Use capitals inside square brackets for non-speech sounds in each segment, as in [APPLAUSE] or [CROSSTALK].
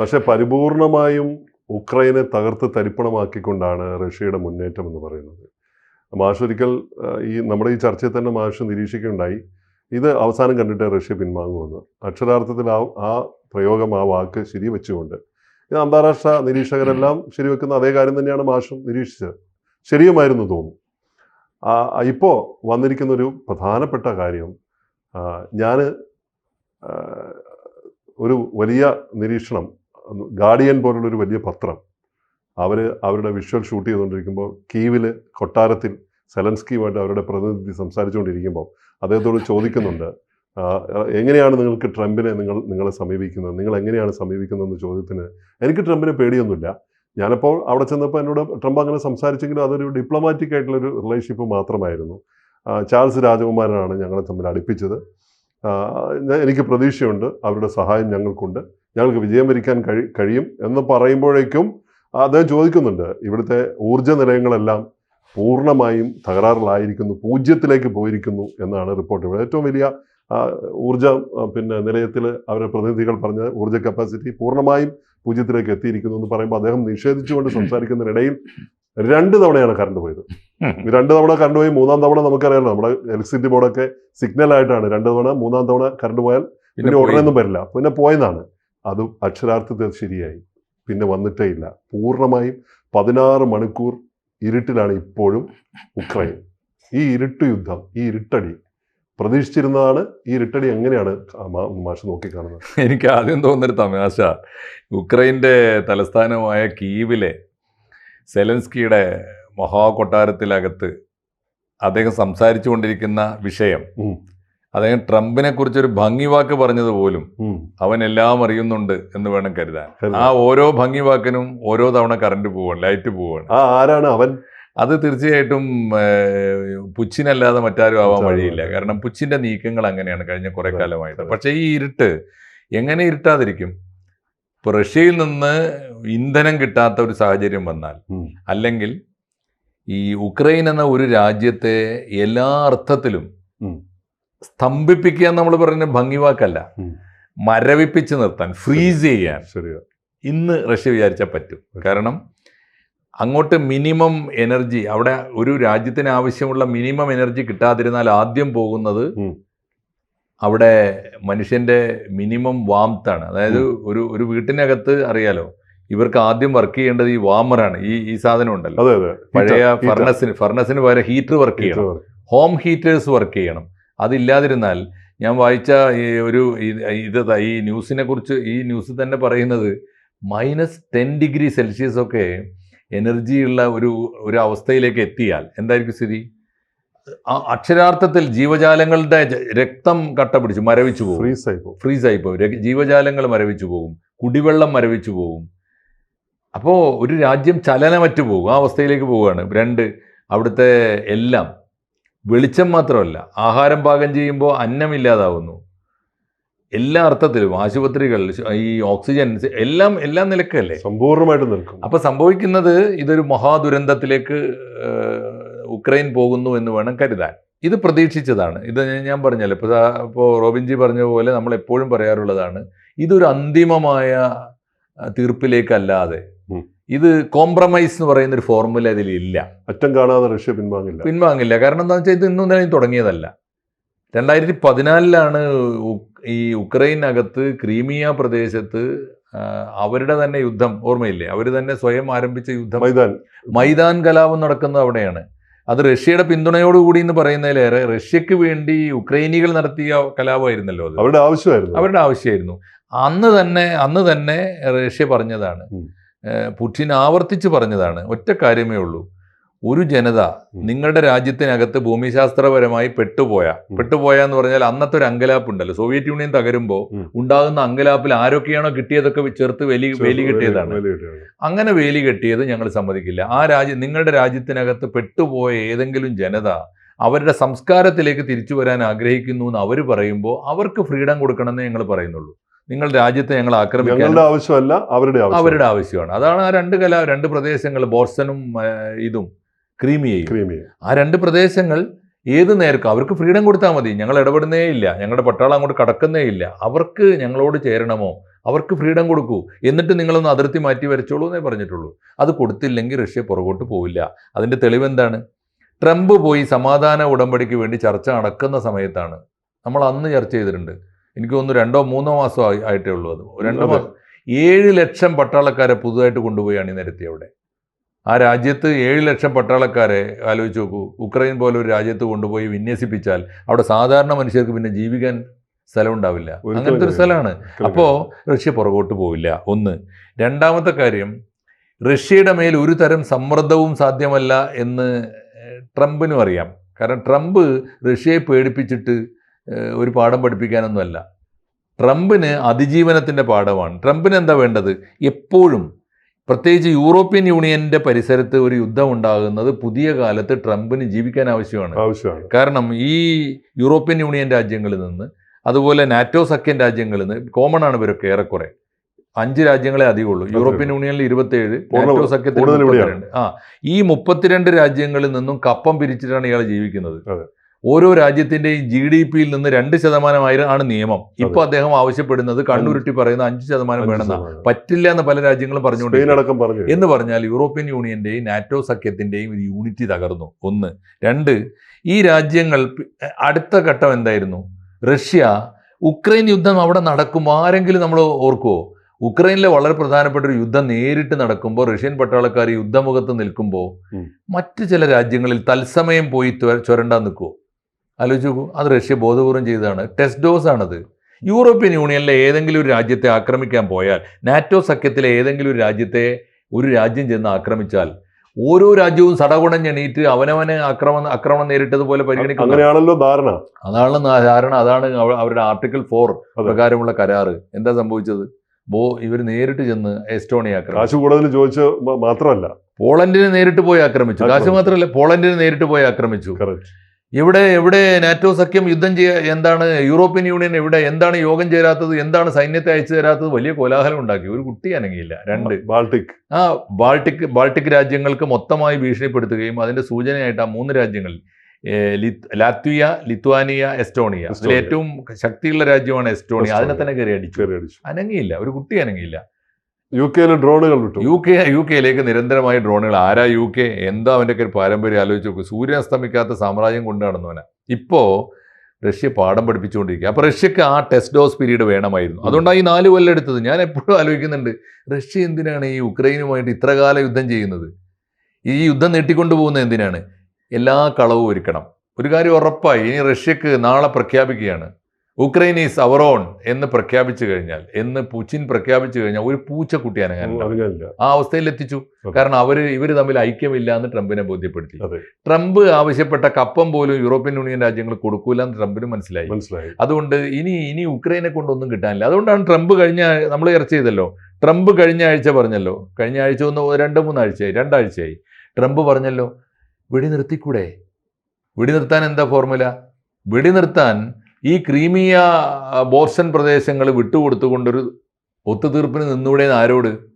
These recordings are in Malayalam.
പക്ഷെ പരിപൂർണമായും ഉക്രൈനെ തകർത്ത് തരിപ്പണമാക്കിക്കൊണ്ടാണ് റഷ്യയുടെ മുന്നേറ്റം എന്ന് പറയുന്നത്. മാഷ് ഒരിക്കൽ ഈ നമ്മുടെ ഈ ചർച്ചയിൽ തന്നെ മാഷ് നിരീക്ഷിക്കുകയുണ്ടായി. ഇത് അവസാനം കണ്ടിട്ട് റഷ്യ പിൻവാങ്ങുമെന്ന്. അക്ഷരാർത്ഥത്തിൽ ആ ആ പ്രയോഗം ആ വാക്ക് ശരിവെച്ചുകൊണ്ട്. ഇത് അന്താരാഷ്ട്ര നിരീക്ഷകരെല്ലാം ശരിവെക്കുന്ന അതേ കാര്യം തന്നെയാണ് മാഷും നിരീക്ഷിച്ചത്. ശരിയുമായിരുന്നു തോന്നും ഇപ്പോൾ വന്നിരിക്കുന്ന ഒരു പ്രധാനപ്പെട്ട കാര്യം ഞാൻ ഒരു വലിയ നിരീക്ഷണം ഗാർഡിയൻ പോലുള്ളൊരു വലിയ പത്രം. അവർ അവരുടെ വിഷ്വൽ ഷൂട്ട് ചെയ്തുകൊണ്ടിരിക്കുമ്പോൾ കീവിൽ കൊട്ടാരത്തിൽ സെലൻസ്കിയുമായിട്ട് അവരുടെ പ്രതിനിധി സംസാരിച്ചുകൊണ്ടിരിക്കുമ്പോൾ അദ്ദേഹത്തോട് ചോദിക്കുന്നുണ്ട് എങ്ങനെയാണ് നിങ്ങൾക്ക് ട്രംപിനെ നിങ്ങൾ നിങ്ങളെ സമീപിക്കുന്നത്? നിങ്ങൾ എങ്ങനെയാണ് സമീപിക്കുന്നതെന്ന് ചോദ്യത്തിന് എനിക്ക് ട്രംപിനെ പേടിയൊന്നുമില്ല. ഞാനപ്പോൾ അവിടെ ചെന്നപ്പോൾ എന്നോട് ട്രംപ് അങ്ങനെ സംസാരിച്ചെങ്കിലും അതൊരു ഡിപ്ലോമാറ്റിക് ആയിട്ടുള്ളൊരു റിലേഷൻഷിപ്പ് മാത്രമായിരുന്നു. ചാൾസ് രാജകുമാരനാണ് ഞങ്ങളെ തമ്മിൽ അടുപ്പിച്ചത്. എനിക്ക് പ്രതീക്ഷയുണ്ട് അവരുടെ സഹായം ഞങ്ങൾക്കുണ്ട്. ഞങ്ങൾക്ക് വിജയം വരിക്കാൻ കഴി കഴിയും എന്ന് പറയുമ്പോഴേക്കും അദ്ദേഹം ചോദിക്കുന്നുണ്ട്. ഇവിടുത്തെ ഊർജ നിലയങ്ങളെല്ലാം പൂർണമായും തകരാറിലായിരിക്കുന്നു പൂജ്യത്തിലേക്ക് പോയിരിക്കുന്നു എന്നാണ് റിപ്പോർട്ട്. ഇവിടെ ഏറ്റവും വലിയ ഊർജ ഊർജ പിന്നെ നിലയത്തിൽ അവരെ പ്രതിനിധികൾ പറഞ്ഞ ഊർജ കപ്പാസിറ്റി പൂർണമായും പൂജ്യത്തിലേക്ക് എത്തിയിരിക്കുന്നു എന്ന് പറയുമ്പോൾ അദ്ദേഹം നിഷേധിച്ചുകൊണ്ട് സംസാരിക്കുന്നതിനിടയിൽ രണ്ട് തവണയാണ് കറണ്ട് പോയത്. രണ്ട് തവണ കറണ്ട് പോയി മൂന്നാം തവണ നമുക്കറിയാലോ നമ്മുടെ ഇലക്ട്രിസിറ്റി ബോർഡൊക്കെ സിഗ്നൽ ആയിട്ടാണ്. രണ്ട് തവണ മൂന്നാം തവണ കറണ്ട് പോയാൽ പിന്നെ ഉടനെ ഉടനെയൊന്നും വരില്ല. പിന്നെ പോയെന്നാണ്. അത് അക്ഷരാർത്ഥത്തിൽ ശരിയായി. പിന്നെ വന്നിട്ടേ ഇല്ല. പൂർണമായും പതിനാറ് മണിക്കൂർ ഇരുട്ടിലാണ് ഇപ്പോഴും ഉക്രൈൻ. ഈ ഇരുട്ട് യുദ്ധം ഈ ഇരുട്ടടി പ്രതീക്ഷിച്ചിരുന്നതാണ് ഈ ഇരുട്ടടി എങ്ങനെയാണ് മാഷ് നോക്കിക്കാണുന്നത്? [LAUGHS] എനിക്ക് ആദ്യം തോന്നുന്നൊരു തമാശ. ഉക്രൈന്റെ തലസ്ഥാനമായ കീവിലെ സെലൻസ്കിയുടെ മഹാകൊട്ടാരത്തിലകത്ത് അദ്ദേഹം സംസാരിച്ചുകൊണ്ടിരിക്കുന്ന വിഷയം. അദ്ദേഹം ട്രംപിനെ കുറിച്ചൊരു ഭംഗി വാക്ക് പറഞ്ഞത് പോലും അവൻ എല്ലാം അറിയുന്നുണ്ട് എന്ന് വേണം കരുതാൻ. ആ ഓരോ ഭംഗി വാക്കിനും ഓരോ തവണ കറണ്ട് പോവാണ് ലൈറ്റ് പോവാണ്. ആരാണ് അവൻ? അത് തീർച്ചയായിട്ടും പുച്ചിനല്ലാതെ മറ്റാരും ആവാൻ വഴിയില്ല. കാരണം പുച്ചിന്റെ നീക്കങ്ങൾ അങ്ങനെയാണ് കഴിഞ്ഞ കുറെ കാലമായിട്ട്. പക്ഷേ ഈ ഇരുട്ട് എങ്ങനെ ഇരുട്ടാതിരിക്കും? ഇപ്പൊ റഷ്യയിൽ നിന്ന് ഇന്ധനം കിട്ടാത്ത ഒരു സാഹചര്യം വന്നാൽ അല്ലെങ്കിൽ ഈ ഉക്രൈൻ എന്ന ഒരു രാജ്യത്തെ എല്ലാ അർത്ഥത്തിലും. സ്തംഭിപ്പിക്കുക എന്ന് നമ്മൾ പറയുന്ന ഭംഗിവാക്കല്ല വാക്കല്ല. മരവിപ്പിച്ച് നിർത്താൻ ഫ്രീസ് ചെയ്യാൻ. ഇന്ന് റഷ്യ വിചാരിച്ചാൽ പറ്റും. കാരണം അങ്ങോട്ട് മിനിമം എനർജി അവിടെ ഒരു രാജ്യത്തിന് ആവശ്യമുള്ള മിനിമം എനർജി കിട്ടാതിരുന്നാൽ ആദ്യം പോകുന്നത് അവിടെ മനുഷ്യന്റെ മിനിമം വാംത്താണ്. അതായത് ഒരു ഒരു വീട്ടിനകത്ത് അറിയാലോ ഇവർക്ക് ആദ്യം വർക്ക് ചെയ്യേണ്ടത് ഈ വാമറാണ് ഈ ഈ സാധനം ഉണ്ടല്ലോ. പഴയ. ഫർണസിന് ഫർണസിന് പകരം ഹീറ്റർ വർക്ക് ചെയ്യണം. ഹോം ഹീറ്റേഴ്സ് വർക്ക് ചെയ്യണം. അതില്ലാതിരുന്നാൽ ഞാൻ വായിച്ച ഈ ഒരു ഇത് ഈ ന്യൂസിനെ കുറിച്ച് ഈ ന്യൂസ് തന്നെ പറയുന്നത് മൈനസ് ടെൻ ഡിഗ്രി സെൽഷ്യസ് ഒക്കെ എനർജി ഉള്ള ഒരു ഒരു അവസ്ഥയിലേക്ക് എത്തിയാൽ എന്തായിരിക്കും സ്ഥിതി? അക്ഷരാർത്ഥത്തിൽ ജീവജാലങ്ങളുടെ രക്തം കട്ട പിടിച്ച് മരവിച്ചു പോകും. ഫ്രീസ് ആയി പോകും. ഫ്രീസ് ആയി പോകും ജീവജാലങ്ങൾ മരവിച്ചു പോകും. കുടിവെള്ളം മരവിച്ചു പോകും. അപ്പോൾ ഒരു രാജ്യം ചലനമറ്റു പോകും. ആ അവസ്ഥയിലേക്ക് പോവുകയാണ്. രണ്ട് അവിടുത്തെ എല്ലാം വെളിച്ചം മാത്രമല്ല ആഹാരം പാകം ചെയ്യുമ്പോൾ അന്നം ഇല്ലാതാവുന്നു. എല്ലാ അർത്ഥത്തിലും ആശുപത്രികൾ ഈ ഓക്സിജൻ എല്ലാം എല്ലാം നിലക്കല്ലേ? സമ്പൂർണമായിട്ട് നിൽക്കും. അപ്പൊ സംഭവിക്കുന്നത് ഇതൊരു മഹാദുരന്തത്തിലേക്ക് ഉക്രൈൻ പോകുന്നു എന്ന് വേണം കരുതാൻ. ഇത് പ്രതീക്ഷിച്ചതാണ്. ഇത് ഞാൻ- പറഞ്ഞല്ലോ. ഇപ്പോൾ ഇപ്പോൾ റോബിൻജി പറഞ്ഞ പോലെ നമ്മൾ എപ്പോഴും പറയാറുള്ളതാണ്. ഇതൊരു അന്തിമമായ തീർപ്പിലേക്കല്ലാതെ. ഇത് കോംപ്രമൈസ് എന്ന് പറയുന്ന ഒരു ഫോർമുല ഇതിലില്ല അറ്റം കാണാതെ റഷ്യ പിൻവാങ്ങില്ല. പിൻവാങ്ങില്ല. കാരണം എന്താ വെച്ചാൽ ഇത് ഇന്നും ഇന്നലെയും തുടങ്ങിയതല്ല. രണ്ടായിരത്തി പതിനാലിലാണ് ഈ ഉക്രൈനകത്ത് ക്രീമിയ പ്രദേശത്ത് അവരുടെ തന്നെ യുദ്ധം ഓർമ്മയില്ലേ? അവർ തന്നെ സ്വയം ആരംഭിച്ച യുദ്ധം. മൈതാൻ. മൈതാൻ കലാപം നടക്കുന്നത് അവിടെയാണ്. അത് റഷ്യയുടെ പിന്തുണയോടുകൂടി എന്ന് പറയുന്നതിലേറെ റഷ്യക്ക് വേണ്ടി ഉക്രൈനികൾ നടത്തിയ കലാപമായിരുന്നല്ലോ അത്. അവരുടെ ആവശ്യമായിരുന്നു. അവരുടെ ആവശ്യമായിരുന്നു. അന്ന് തന്നെ അന്ന് തന്നെ റഷ്യ പറഞ്ഞതാണ്. പുടിൻ ആവർത്തിച്ച് പറഞ്ഞതാണ്. ഒറ്റ കാര്യമേ ഉള്ളൂ. ഒരു ജനത നിങ്ങളുടെ രാജ്യത്തിനകത്ത് ഭൂമിശാസ്ത്രപരമായി പെട്ടുപോയ. പെട്ടുപോയ എന്ന് പറഞ്ഞാൽ അന്നത്തെ ഒരു അങ്കലാപ്പ് ഉണ്ടല്ലോ സോവിയറ്റ് യൂണിയൻ തകരുമ്പോൾ ഉണ്ടാകുന്ന അങ്കലാപ്പിൽ ആരൊക്കെയാണോ കിട്ടിയതൊക്കെ ചേർത്ത് വേലി വേലി കെട്ടിയതാണ്. അങ്ങനെ വേലി കെട്ടിയത് ഞങ്ങൾ സമ്മതിക്കില്ല. ആ രാജ്യം നിങ്ങളുടെ രാജ്യത്തിനകത്ത് പെട്ടുപോയ ഏതെങ്കിലും ജനത അവരുടെ സംസ്കാരത്തിലേക്ക് തിരിച്ചു വരാൻ ആഗ്രഹിക്കുന്നു എന്ന് അവർ പറയുമ്പോൾ അവർക്ക് ഫ്രീഡം കൊടുക്കണമെന്നേ ഞങ്ങൾ പറയുന്നുള്ളൂ. നിങ്ങൾ രാജ്യത്തെ ഞങ്ങൾ ആക്രമിക്കാൻ ആവശ്യമല്ല അവരുടെ അവരുടെ ആവശ്യമാണ്. അതാണ് ആ രണ്ട് കല രണ്ട് പ്രദേശങ്ങൾ ബോർസനും ഇതും ക്രീമിയയും ആ രണ്ട് പ്രദേശങ്ങൾ ഏത് നേർക്കും അവർക്ക് ഫ്രീഡം കൊടുത്താൽ മതി. ഞങ്ങൾ ഇടപെടുന്നേ ഇല്ല. ഞങ്ങളുടെ പട്ടാളം അങ്ങോട്ട് കടക്കുന്നേ ഇല്ല. അവർക്ക് ഞങ്ങളോട് ചേരണമോ? അവർക്ക് ഫ്രീഡം കൊടുക്കൂ. എന്നിട്ട് നിങ്ങളൊന്ന് അതിർത്തി മാറ്റി വരച്ചോളൂ എന്നേ പറഞ്ഞിട്ടുള്ളൂ. അത് കൊടുത്തില്ലെങ്കിൽ റഷ്യ പുറകോട്ട് പോവില്ല. അതിന്റെ തെളിവെന്താണ് ട്രംപ് പോയി സമാധാന ഉടമ്പടിക്ക് വേണ്ടി ചർച്ച നടക്കുന്ന സമയത്താണ്. നമ്മൾ അന്ന് ചർച്ച ചെയ്തിട്ടുണ്ട്. എനിക്ക് തോന്നുന്നു രണ്ടോ മൂന്നോ മാസം ആയി- ആയിട്ടേ ഉള്ളൂ അത്. രണ്ടോ. മാസം ഏഴ് ലക്ഷം പട്ടാളക്കാരെ പുതുതായിട്ട് കൊണ്ടുപോയാണ് ഈ നിരത്തി അവിടെ. ആ രാജ്യത്ത് ഏഴ് ലക്ഷം പട്ടാളക്കാരെ ആലോചിച്ച് നോക്കൂ. ഉക്രൈൻ പോലെ ഒരു രാജ്യത്ത് കൊണ്ടുപോയി വിന്യസിപ്പിച്ചാൽ അവിടെ സാധാരണ മനുഷ്യർക്ക് പിന്നെ ജീവിക്കാൻ സ്ഥലം ഉണ്ടാവില്ല അങ്ങനത്തെ ഒരു. സ്ഥലമാണ്. അപ്പോൾ റഷ്യ പുറകോട്ട് പോവില്ല. ഒന്ന്. രണ്ടാമത്തെ കാര്യം റഷ്യയുടെ മേൽ ഒരു തരം സമ്മർദ്ദവും സാധ്യമല്ല എന്ന് ട്രംപിനും അറിയാം. കാരണം ട്രംപ് റഷ്യയെ പേടിപ്പിച്ചിട്ട് ഒരു പാഠം പഠിപ്പിക്കാനൊന്നുമല്ല. ട്രംപിന് അതിജീവനത്തിന്റെ പാഠമാണ്. ട്രംപിന് എന്താ വേണ്ടത്? എപ്പോഴും പ്രത്യേകിച്ച് യൂറോപ്യൻ യൂണിയന്റെ പരിസരത്ത് ഒരു യുദ്ധം ഉണ്ടാകുന്നത് പുതിയ കാലത്ത് ട്രംപിന് ജീവിക്കാൻ ആവശ്യമാണ്. ആവശ്യമാണ്. കാരണം ഈ യൂറോപ്യൻ യൂണിയൻ രാജ്യങ്ങളിൽ നിന്ന് അതുപോലെ നാറ്റോ സഖ്യൻ രാജ്യങ്ങളിൽ നിന്ന് കോമൺ ആണ് ഇവരൊക്കെ ഏറെക്കുറെ. അഞ്ച് രാജ്യങ്ങളെ അധികമുള്ളൂ യൂറോപ്യൻ യൂണിയനിൽ ഇരുപത്തേഴ് പൂർണ- നാറ്റോ സഖ്യത്തിൽ മുപ്പത്തിരണ്ട്. ആ ഈ മുപ്പത്തിരണ്ട് രാജ്യങ്ങളിൽ നിന്നും കപ്പം പിരിച്ചിട്ടാണ് ഇയാൾ ജീവിക്കുന്നത്. ഓരോ രാജ്യത്തിന്റെയും ജി ഡി പിയിൽ നിന്ന് രണ്ട് ശതമാനമായിരം ആണ് നിയമം. ഇപ്പൊ അദ്ദേഹം ആവശ്യപ്പെടുന്നത് കണ്ണുരുട്ടി പറയുന്ന അഞ്ച് ശതമാനം വേണമെന്ന്. പറ്റില്ല എന്ന് പല രാജ്യങ്ങളും പറഞ്ഞുകൊണ്ട് എന്ന് പറഞ്ഞാൽ യൂറോപ്യൻ യൂണിയന്റെയും നാറ്റോ സഖ്യത്തിന്റെയും ഒരു യൂണിറ്റി തകർന്നു. ഒന്ന്. രണ്ട്. ഈ രാജ്യങ്ങൾ അടുത്ത ഘട്ടം എന്തായിരുന്നു? റഷ്യ ഉക്രൈൻ യുദ്ധം അവിടെ നടക്കുമ്പോൾ ആരെങ്കിലും നമ്മൾ ഓർക്കുമോ ഉക്രൈനിലെ വളരെ പ്രധാനപ്പെട്ട ഒരു യുദ്ധം നേരിട്ട് നടക്കുമ്പോൾ റഷ്യൻ പട്ടാളക്കാർ യുദ്ധമുഖത്ത് നിൽക്കുമ്പോൾ. മറ്റു ചില രാജ്യങ്ങളിൽ തത്സമയം പോയി ചുരണ്ടാൻ നിൽക്കുമോ ആലോചിച്ച് നോക്കൂ. അത് റഷ്യ ബോധപൂർവം ചെയ്തതാണ്. ടെസ്റ്റ് ഡോസ് ആണത്. യൂറോപ്യൻ യൂണിയനിലെ ഏതെങ്കിലും ഒരു രാജ്യത്തെ ആക്രമിക്കാൻ പോയാൽ നാറ്റോ സഖ്യത്തിലെ ഏതെങ്കിലും ഒരു രാജ്യത്തെ ഒരു രാജ്യം ചെന്ന് ആക്രമിച്ചാൽ ഓരോ രാജ്യവും സടകുണഞ്ഞെണീറ്റ് അവനവനെ ആക്രമണം ആക്രമണം നേരിട്ടതുപോലെ പരിഗണിക്കുന്നു അങ്ങനെയാണല്ലോ ധാരണ. അതാണ് ധാരണ. അതാണ് അവരുടെ ആർട്ടിക്കിൾ ഫോർ പ്രകാരമുള്ള കരാറ്. എന്താ സംഭവിച്ചത്? ബോ ഇവർ നേരിട്ട് ചെന്ന് എസ്റ്റോണിയ ആക്രമിച്ചു. കാശ് കൂടുതൽ ചോദിച്ച് മാത്രമല്ല. പോളണ്ടിനെ നേരിട്ട് പോയി ആക്രമിച്ചു. കാശ് മാത്രമല്ല പോളണ്ടിനെ നേരിട്ട് പോയി ആക്രമിച്ചു. ഇവിടെ എവിടെ നാറ്റോ സഖ്യം യുദ്ധം ചെയ്യുക എന്താണ് യൂറോപ്യൻ യൂണിയൻ എവിടെ എന്താണ് യോഗം ചേരാത്തത് എന്താണ് സൈന്യത്തെ അയച്ചു തരാത്തത് വലിയ കോലാഹലം ഉണ്ടാക്കി. ഒരു കുട്ടി അനങ്ങിയില്ല. രണ്ട്. ബാൾട്ടിക്. ആ ബാൾട്ടിക് ബാൾട്ടിക് രാജ്യങ്ങൾക്ക് മൊത്തമായി ഭീഷണിപ്പെടുത്തുകയും അതിന്റെ സൂചനയായിട്ട് ആ മൂന്ന് രാജ്യങ്ങൾ ഏ, ലാത്വിയ ലിത്വാനിയ എസ്റ്റോണിയ. അതിൽ ഏറ്റവും ശക്തിയുള്ള രാജ്യമാണ് എസ്റ്റോണിയ. അതിനെ തന്നെ കയറി അടിച്ചു. അനങ്ങിയില്ല. ഒരു കുട്ടി അനങ്ങിയില്ല. യു കെയിൽ ഡ്രോണുകൾ വിട്ടു യു കെ യു കെയിലേക്ക് നിരന്തരമായി ഡ്രോണുകൾ. ആരാ യു കെ എന്താ അവന്റെ ഒക്കെ ഒരു പാരമ്പര്യം ആലോചിച്ച് നോക്കും സൂര്യൻ അസ്തമിക്കാത്ത സാമ്രാജ്യം കൊണ്ടു നടന്നവനാ. ഇപ്പോൾ റഷ്യ പാഠം പഠിപ്പിച്ചുകൊണ്ടിരിക്കുക. അപ്പോൾ റഷ്യക്ക് ആ ടെസ്റ്റ് ഡോസ് പീരീഡ് വേണമായിരുന്നു. അതുകൊണ്ടാണ് ഈ നാല് കൊല്ലം എടുത്തത്. ഞാൻ എപ്പോഴും ആലോചിക്കുന്നുണ്ട് റഷ്യ എന്തിനാണ് ഈ ഉക്രൈനുമായിട്ട് ഇത്രകാല യുദ്ധം ചെയ്യുന്നത്? ഈ യുദ്ധം നീട്ടിക്കൊണ്ടു പോകുന്നത് എന്തിനാണ്? എല്ലാ കളവും ഒരുക്കണം. ഒരു കാര്യം ഉറപ്പായി ഇനി റഷ്യക്ക് നാളെ പ്രഖ്യാപിക്കുകയാണ്. ഉക്രൈൻ ഈസ് അവർ ഓൺ എന്ന് പ്രഖ്യാപിച്ചു കഴിഞ്ഞാൽ എന്ന് പുച്ചിൻ പ്രഖ്യാപിച്ചു കഴിഞ്ഞാൽ ഒരു പൂച്ചക്കുട്ടി അനങ്ങാനില്ല. അറിഞ്ഞില്ല ആ അവസ്ഥയിൽ എത്തിച്ചു കാരണം അവർ ഇവർ തമ്മിൽ ഐക്യമില്ല എന്ന് ട്രംപിനെ ബോധ്യപ്പെടുത്തി. ട്രംപ് ആവശ്യപ്പെട്ട കപ്പം പോലും യൂറോപ്യൻ യൂണിയൻ രാജ്യങ്ങൾ കൊടുക്കൂല എന്ന് ട്രംപിന് മനസ്സിലായി. മനസ്സിലായി. അതുകൊണ്ട് ഇനി ഇനി ഉക്രൈനെ കൊണ്ടൊന്നും കിട്ടാനില്ല. അതുകൊണ്ടാണ് ട്രംപ് കഴിഞ്ഞ നമ്മൾ ചർച്ച ചെയ്തല്ലോ. ട്രംപ് കഴിഞ്ഞ ആഴ്ച പറഞ്ഞല്ലോ. കഴിഞ്ഞ ആഴ്ച ഒന്ന് രണ്ട് മൂന്നാഴ്ചയായി രണ്ടാഴ്ചയായി. ട്രംപ് പറഞ്ഞല്ലോ വെടി നിർത്തിക്കൂടെ വെടി നിർത്താൻ എന്താ ഫോർമുല? വെടി നിർത്താൻ ഈ ക്രീമിയ ബോർസൻ പ്രദേശങ്ങൾ വിട്ടുകൊടുത്തുകൊണ്ടൊരു ഒത്തുതീർപ്പിന് നിന്നൂടെ ആരോട്?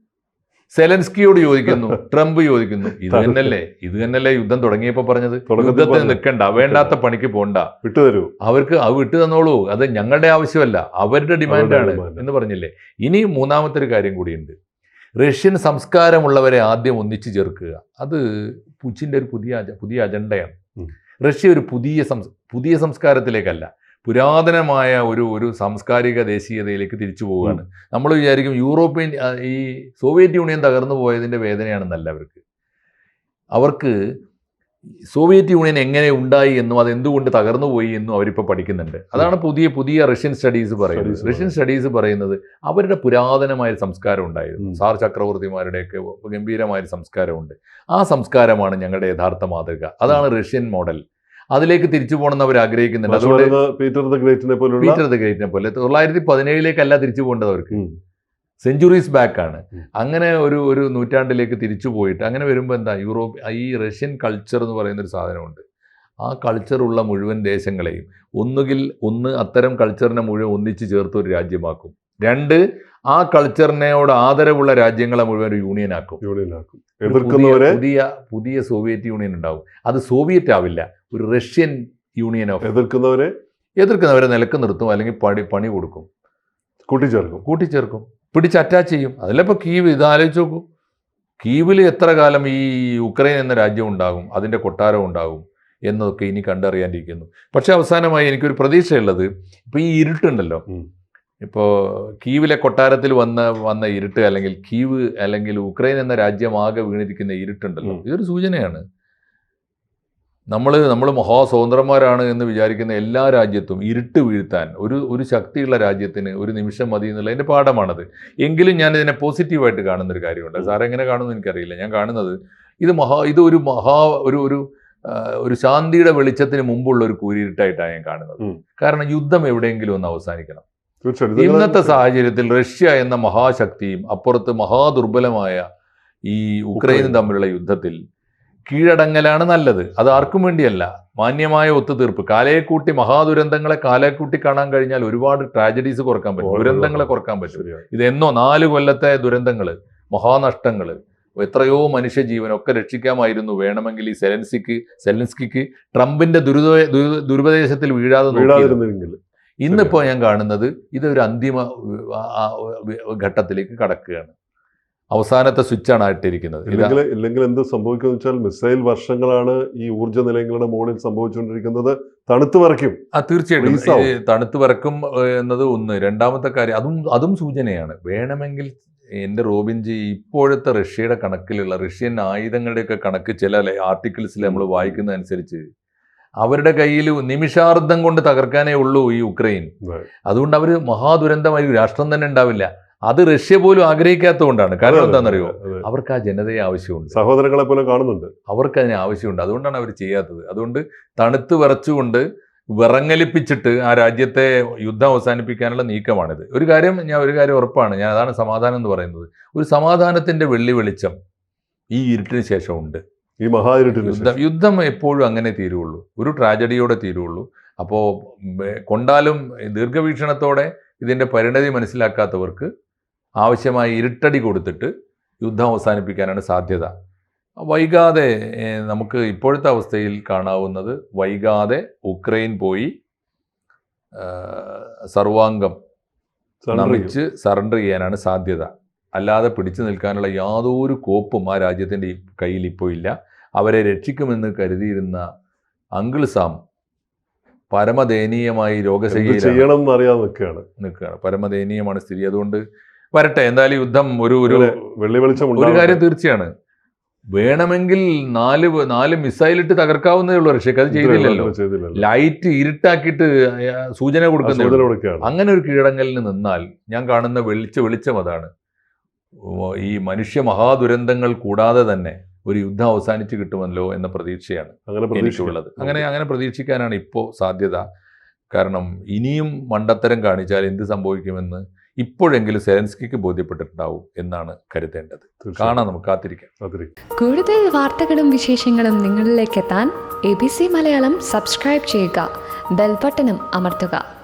സെലൻസ്കിയോട് ചോദിക്കുന്നു [LAUGHS] ട്രംപ് ചോദിക്കുന്നു ഇത് തന്നെയല്ലേ? ഇത് തന്നെയല്ലേ യുദ്ധം തുടങ്ങിയപ്പോ പറഞ്ഞത്? യുദ്ധത്തിന് നിൽക്കണ്ട വേണ്ടാത്ത പണിക്ക് പോണ്ട. വിട്ടുതരൂ. അവർക്ക് അത് വിട്ടു തന്നോളൂ. അത് ഞങ്ങളുടെ ആവശ്യമല്ല അവരുടെ ഡിമാൻഡാണ്. എന്ന് പറഞ്ഞില്ലേ? ഇനി മൂന്നാമത്തെ ഒരു കാര്യം കൂടിയുണ്ട്. റഷ്യൻ സംസ്കാരമുള്ളവരെ ആദ്യം ഒന്നിച്ചു ചേർക്കുക. അത് പുച്ചിന്റെ ഒരു പുതിയ പുതിയ അജണ്ടയാണ്. റഷ്യ ഒരു പുതിയ സംസ് പുതിയ സംസ്കാരത്തിലേക്കല്ല. പുരാതനമായ ഒരു ഒരു സാംസ്കാരിക ദേശീയതയിലേക്ക് തിരിച്ചു പോവുകയാണ്. നമ്മൾ വിചാരിക്കും യൂറോപ്യൻ ഈ സോവിയറ്റ് യൂണിയൻ തകർന്നു പോയതിന്റെ വേദനയാണെന്നല്ല അവർക്ക്. അവർക്ക് സോവിയറ്റ് യൂണിയൻ എങ്ങനെ ഉണ്ടായി എന്നും അത് എന്തുകൊണ്ട് തകർന്നു പോയി എന്നും അവരിപ്പോൾ പഠിക്കുന്നുണ്ട്. അതാണ് പുതിയ പുതിയ റഷ്യൻ സ്റ്റഡീസ് പറയുന്നത്. റഷ്യൻ സ്റ്റഡീസ് പറയുന്നത് അവരുടെ പുരാതനമായ സംസ്കാരം ഉണ്ടായിരുന്നു. സാർ ചക്രവർത്തിമാരുടെയൊക്കെ ഗംഭീരമായ സംസ്കാരമുണ്ട്. ആ സംസ്കാരമാണ് ഞങ്ങളുടെ യഥാർത്ഥ മാതൃക. അതാണ് റഷ്യൻ മോഡൽ. അതിലേക്ക് തിരിച്ചു പോകണമെന്ന് അവർ ആഗ്രഹിക്കുന്നുണ്ട്. അതുകൊണ്ട് പീറ്റർ ദ ഗ്രേറ്റിനെ പോലെ പീറ്റർ ദ ഗ്രേറ്റിനെ പോലെ. തൊള്ളായിരത്തി പതിനേഴിലേക്കല്ല തിരിച്ചു പോകേണ്ടത് അവർക്ക്. സെഞ്ചുറീസ് ബാക്കാണ് ആണ്. അങ്ങനെ ഒരു ഒരു നൂറ്റാണ്ടിലേക്ക് തിരിച്ചു പോയിട്ട് അങ്ങനെ വരുമ്പോൾ എന്താ? യൂറോപ്പ് ഈ റഷ്യൻ കൾച്ചർ എന്ന് പറയുന്ന ഒരു സാധനമുണ്ട്. ആ കൾച്ചറുള്ള മുഴുവൻ ദേശങ്ങളെയും ഒന്നുകിൽ ഒന്ന് അത്തരം കൾച്ചറിനെ മുഴുവൻ ഒന്നിച്ച് ചേർത്ത് ഒരു രാജ്യമാക്കും. രണ്ട് ആ കൾച്ചറിനോട് ആദരവുള്ള രാജ്യങ്ങളെ മുഴുവൻ ഒരു യൂണിയൻ ആക്കും. യൂണിയനാക്കും ആക്കും. എതിർക്കുന്നവരെ പുതിയ പുതിയ സോവിയറ്റ് യൂണിയൻ ഉണ്ടാവും. അത് സോവിയറ്റ് ആവില്ല. ഒരു റഷ്യൻ യൂണിയൻ ഓഫ് എതിർക്കുന്നവരെ എതിർക്കുന്നവരെ നിലയ്ക്ക് നിർത്തും അല്ലെങ്കിൽ പണി പണി കൊടുക്കും. കൂട്ടിച്ചേർക്കും. കൂട്ടിച്ചേർക്കും. പിടിച്ച് അറ്റാച്ച് ചെയ്യും. അതിലിപ്പോൾ കീവ് ഇത് ആലോചിച്ച് നോക്കൂ. കീവിൽ എത്ര കാലം ഈ ഉക്രൈൻ എന്ന രാജ്യം ഉണ്ടാകും അതിന്റെ കൊട്ടാരം ഉണ്ടാകും എന്നൊക്കെ ഇനി കണ്ടറിയാണ്ടിരിക്കുന്നു പക്ഷേ അവസാനമായി എനിക്കൊരു പ്രതീക്ഷയുള്ളത് ഇപ്പോൾ ഈ ഇരുട്ടുണ്ടല്ലോ. ഇപ്പോൾ കീവിലെ കൊട്ടാരത്തിൽ വന്ന വന്ന ഇരുട്ട് അല്ലെങ്കിൽ കീവ് അല്ലെങ്കിൽ ഉക്രൈൻ എന്ന രാജ്യമാകെ വീണിരിക്കുന്ന ഇരുട്ടുണ്ടല്ലോ. ഇതൊരു സൂചനയാണ്. നമ്മൾ നമ്മൾ മഹാസ്വതന്ത്രന്മാരാണ് എന്ന് വിചാരിക്കുന്ന എല്ലാ രാജ്യത്തും ഇരുട്ട് വീഴ്ത്താൻ ഒരു ഒരു ശക്തിയുള്ള രാജ്യത്തിന് ഒരു നിമിഷം മതി എന്നുള്ളതിന്റെ പാഠമാണത്. എങ്കിലും ഞാൻ ഇതിനെ പോസിറ്റീവായിട്ട് കാണുന്നൊരു കാര്യമുണ്ട്. സാർ എങ്ങനെ കാണുമെന്ന് എനിക്കറിയില്ല. ഞാൻ കാണുന്നത് ഇത് മഹാ ഇത് ഒരു മഹാ ഒരു ഒരു ഒരു ശാന്തിയുടെ വെളിച്ചത്തിന് മുമ്പുള്ള ഒരു കൂരിരുട്ടായിട്ടാണ് ഞാൻ കാണുന്നത്. കാരണം യുദ്ധം എവിടെയെങ്കിലും ഒന്ന് അവസാനിക്കണം. തീർച്ചയായിട്ടും. ഇന്നത്തെ സാഹചര്യത്തിൽ റഷ്യ എന്ന മഹാശക്തിയും അപ്പുറത്ത് മഹാദുർബലമായ ഈ ഉക്രൈനും. തമ്മിലുള്ള യുദ്ധത്തിൽ കീഴടങ്ങലാണ് നല്ലത്. അത് ആർക്കും വേണ്ടിയല്ല. മാന്യമായ ഒത്തുതീർപ്പ്. കാലയെ കൂട്ടി മഹാദുരന്തങ്ങളെ കാലയെ കൂട്ടി കാണാൻ കഴിഞ്ഞാൽ ഒരുപാട് ട്രാജഡീസ് കുറയ്ക്കാൻ പറ്റും. ദുരന്തങ്ങളെ കുറയ്ക്കാൻ പറ്റും. ഇതെന്നോ ഇത് എന്നോ നാല് കൊല്ലത്തെ ദുരന്തങ്ങൾ മഹാനഷ്ടങ്ങൾ എത്രയോ മനുഷ്യജീവനൊക്കെ രക്ഷിക്കാമായിരുന്നു. വേണമെങ്കിൽ ഈ സെലൻസിക്ക് സെലൻസ്കിക്ക് ട്രംപിന്റെ ദുരിത ദുരുപദേശത്തിൽ വീഴാതെ ഇന്നിപ്പോൾ ഞാൻ കാണുന്നത് ഇതൊരു അന്തിമ ഘട്ടത്തിലേക്ക് കടക്കുകയാണ്. അവസാനത്തെ സ്വിച്ചാണ് ആയിട്ടിരിക്കുന്നത് ഇല്ലെങ്കിൽ ഇല്ലെങ്കിൽ എന്ത് സംഭവിക്കുമെന്ന് വെച്ചാൽ മിസൈൽ വർഷങ്ങളാണ് ഈ ഊർജ നിലയങ്ങളുടെ മുകളിൽ സംഭവിച്ചുകൊണ്ടിരിക്കുന്നത്. തണുത്ത് വരയ്ക്കും. ആ തീർച്ചയായിട്ടും. തണുത്തു വരക്കും എന്നത് ഒന്ന്. രണ്ടാമത്തെ കാര്യം അതും അതും സൂചനയാണ്. വേണമെങ്കിൽ എന്റെ റോബിൻജി ഇപ്പോഴത്തെ റഷ്യയുടെ കണക്കിലുള്ള റഷ്യൻ ആയുധങ്ങളുടെയൊക്കെ കണക്ക് ചില ആർട്ടിക്കിൾസിൽ നമ്മൾ വായിക്കുന്നതനുസരിച്ച് അവരുടെ കയ്യിൽ നിമിഷാർദ്ധം കൊണ്ട് തകർക്കാനേ ഉള്ളൂ ഈ ഉക്രൈൻ. അതുകൊണ്ട് അവർ മഹാദുരന്തമായി രാഷ്ട്രം തന്നെ ഉണ്ടാവില്ല. അത് റഷ്യ പോലും ആഗ്രഹിക്കാത്തതുകൊണ്ടാണ്. കാരണം എന്താണെന്നറിയോ. അവർക്ക് ആ ജനതയെ ആവശ്യമുണ്ട്. സഹോദരങ്ങളെ പോലെ കാണുന്നുണ്ട്. അവർക്ക് അതിന് ആവശ്യമുണ്ട്. അതുകൊണ്ടാണ് അവർ ചെയ്യാത്തത്. അതുകൊണ്ട് തണുത്ത് വിറച്ചുകൊണ്ട് വിറങ്ങലിപ്പിച്ചിട്ട് ആ രാജ്യത്തെ യുദ്ധം അവസാനിപ്പിക്കാനുള്ള നീക്കമാണിത്. ഒരു കാര്യം ഞാൻ ഒരു കാര്യം ഉറപ്പാണ്. ഞാൻ അതാണ് സമാധാനം എന്ന് പറയുന്നത്. ഒരു സമാധാനത്തിന്റെ വെള്ളി വെളിച്ചം ഈ ഇരുട്ടിന് ശേഷമുണ്ട്. ഉണ്ട് ഈ മഹായിരുട്ടിന് യുദ്ധം യുദ്ധം എപ്പോഴും അങ്ങനെ തീരുള്ളൂ. ഒരു ട്രാജഡിയോടെ തീരുള്ളൂ. അപ്പോൾ കൊണ്ടാലും ദീർഘവീക്ഷണത്തോടെ ഇതിന്റെ പരിണതി മനസ്സിലാക്കാത്തവർക്ക് ആവശ്യമായ ഇരുട്ടടി കൊടുത്തിട്ട് യുദ്ധം അവസാനിപ്പിക്കാനാണ് സാധ്യത. വൈകാതെ നമുക്ക് ഇപ്പോഴത്തെ അവസ്ഥയിൽ കാണാവുന്നത് വൈകാതെ ഉക്രൈൻ പോയി സർവാംഗം നമിച്ച് സറണ്ടർ ചെയ്യാനാണ് സാധ്യത. അല്ലാതെ പിടിച്ചു നിൽക്കാനുള്ള യാതൊരു കോപ്പും ആ രാജ്യത്തിന്റെ കയ്യിൽ ഇപ്പോൾ ഇല്ല. അവരെ രക്ഷിക്കുമെന്ന് കരുതിയിരുന്ന അങ്കിൾ സാം പരമദയനീയമായി രോഗശൈലി ചെയ്യണം അറിയാൻ നിൽക്കുകയാണ്. നിൽക്കുകയാണ്. പരമദയനീയമാണ് സ്ഥിതി. അതുകൊണ്ട് വരട്ടെ എന്തായാലും യുദ്ധം ഒരു ഒരു വെള്ളി വെളിച്ചം ഒരു കാര്യം തീർച്ചയാണ്. വേണമെങ്കിൽ നാല് നാല് മിസൈലിട്ട് തകർക്കാവുന്നതേ ഉള്ളൂ റഷ്യക്ക്. അത് ചെയ്തില്ലല്ലോ. ലൈറ്റ് ഇരുട്ടാക്കിയിട്ട് സൂചന കൊടുക്കുന്നേ അങ്ങനെ ഒരു കീഴടങ്ങലിന് നിന്നാൽ ഞാൻ കാണുന്ന വെളിച്ച വെളിച്ചം അതാണ്. ഈ മനുഷ്യ മഹാദുരന്തങ്ങൾ കൂടാതെ തന്നെ ഒരു യുദ്ധം അവസാനിച്ച് കിട്ടുമല്ലോ എന്ന പ്രതീക്ഷയാണ് അങ്ങനെ പ്രതീക്ഷയുള്ളത് എനിക്കുള്ളത് അങ്ങനെ അങ്ങനെ പ്രതീക്ഷിക്കാനാണ് ഇപ്പോൾ സാധ്യത. കാരണം ഇനിയും മണ്ടത്തരം കാണിച്ചാൽ എന്ത് സംഭവിക്കുമെന്ന് ഇപ്പോഴെങ്കിലും സെലൻസ്കിക്ക് ബോധ്യപ്പെട്ടിട്ടുണ്ടാവും എന്നാണ് കരുതേണ്ടത്. കാണാം നമുക്ക് കാത്തിരിക്കാം. കൂടുതൽ വാർത്തകളും വിശേഷങ്ങളും നിങ്ങളിലേക്ക് എത്താൻ A B C Malayalam subscribe ചെയ്യുക. ബെൽബട്ടനും അമർത്തുക.